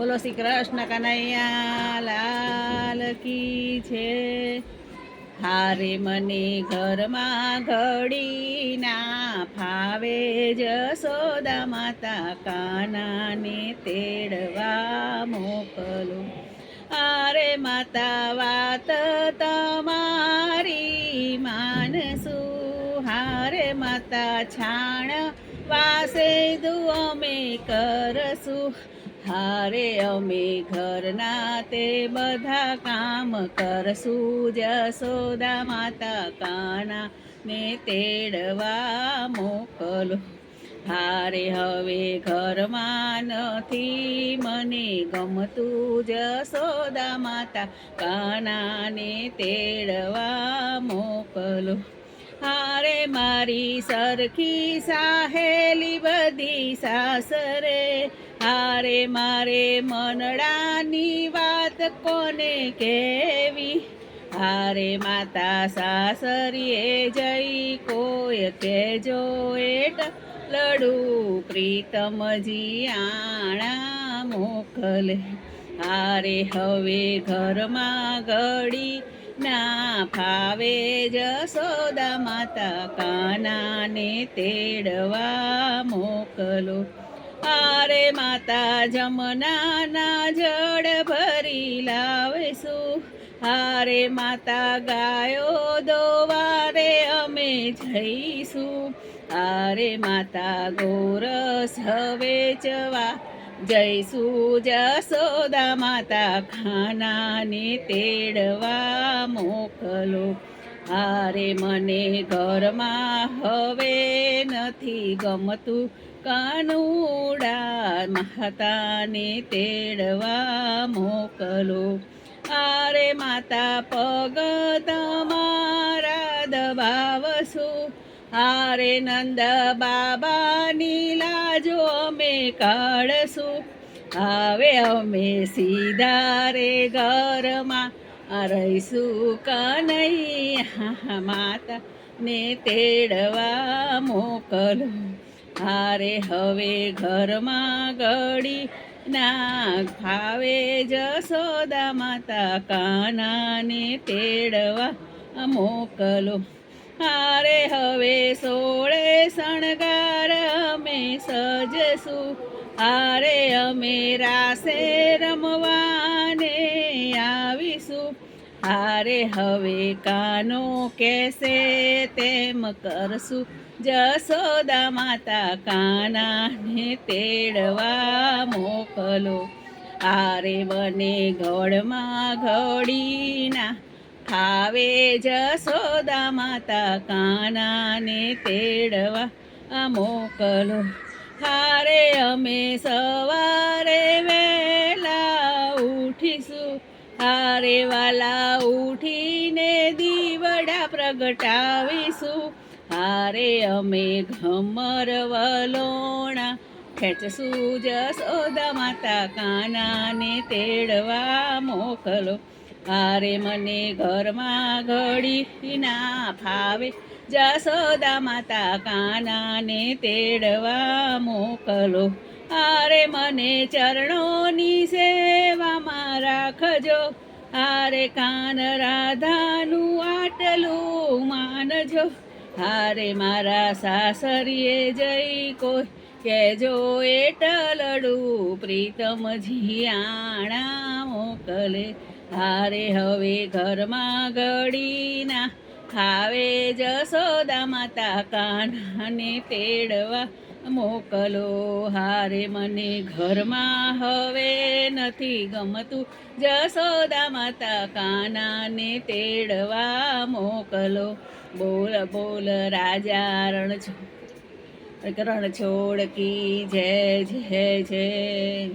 બોલો શ્રી કૃષ્ણ કનૈયા, લાલ કી છે. હારે મને ઘરમાં ઘડી ના ફાવે જસોદા માતા કાનાને તેડવા મોકલો. અરે માતા વાત તમારી માનસું. હારે માતા છાણ વાસે દુ અમે કરશું. હારે અમે ઘરના તે બધા કામ કરશું જસોદા માતા કાના ને તેડવા મોકલો. હારે હવે ઘરમાં નથી મને ગમતું જસોદા માતા કાનાને તેડવા મોકલો. હારે મારી સરખી સાહેલી બધી સાસરે હારે મારે મનડાની વાત કોને કેવી હારે માતા સાસરીએ જઈ કોઈ કેજો એટ, લડુ પ્રીતમજી આણા મોકલે. હારે હવે ઘરમાં ઘડી ના ફાવે જસોદા માતા કાનાને તેડવા મોકલો. આરે માતા જમનાના જળ ભરી લાવીશું. હારે માતા ગાયો દોવારે અમે જઈશું. હારે માતા ગોરસ જવા જઈશું. જસોદા માતા ખાનાને તેડવા મોકલો. હારે મને ઘરમાં હવે નથી ગમતું. કાનુડા માતાને તેડવા મોકલો. આરે માતા પગ તમારા દબાવશું. હારે નંદ બાબાની લાજો અમે કાઢશું. હવે અમે સીધા રે ઘરમાં. રહીશું કનૈયા માતા ને તેડવા મોકલો. હારે હવે ઘરમાં ગળી ના ફાવે જસોદા માતા કાનાને તેડવા મોકલો. હારે હવે સોળે શણગાર અમે સજશું. હારે અમે રાસે રમવાને આવીશું. હારે હવે કાનો કેસે તેમ કરશું. જસોદા માતા કાનાને તેડવા મોકલો. હારે બને ઘડમાં ઘડીના. ખાવે જસોદા માતા કાનાને તેડવા મોકલો. હારે અમે સવારે વહેલા ઉઠીશું. હારે વાલા ઉઠીને દીવડા પ્રગટાવીશું. હારે અમે ઘમર વલોણા. ખેંચશું જસોદા માતા કાનાને તેડવા મોકલો. હારે મને ઘરમાં ઘડી ના ફાવે. જસોદા માતા કાનાને તેડવા મોકલો. હારે મને ચરણોની સેવામાં રાખજો. હારે કાન રાધાનું આટલું માનજો. હારે મારા સાસરીએ જઈ કોઈ કેજો એટલડું પ્રીતમ જીયાણા મોકલે. હારે હવે ઘરમાં ઘડીના, ખાવે જસોદા માતા કાનાને તેડવા. મોકલો હારે મને ઘરમાં હવે નથી ગમતું. જસોદા માતા કાનાને તેડવા મોકલો. બોલ બોલ રાજા રણ છો રણ છોડ કી જય જય જય.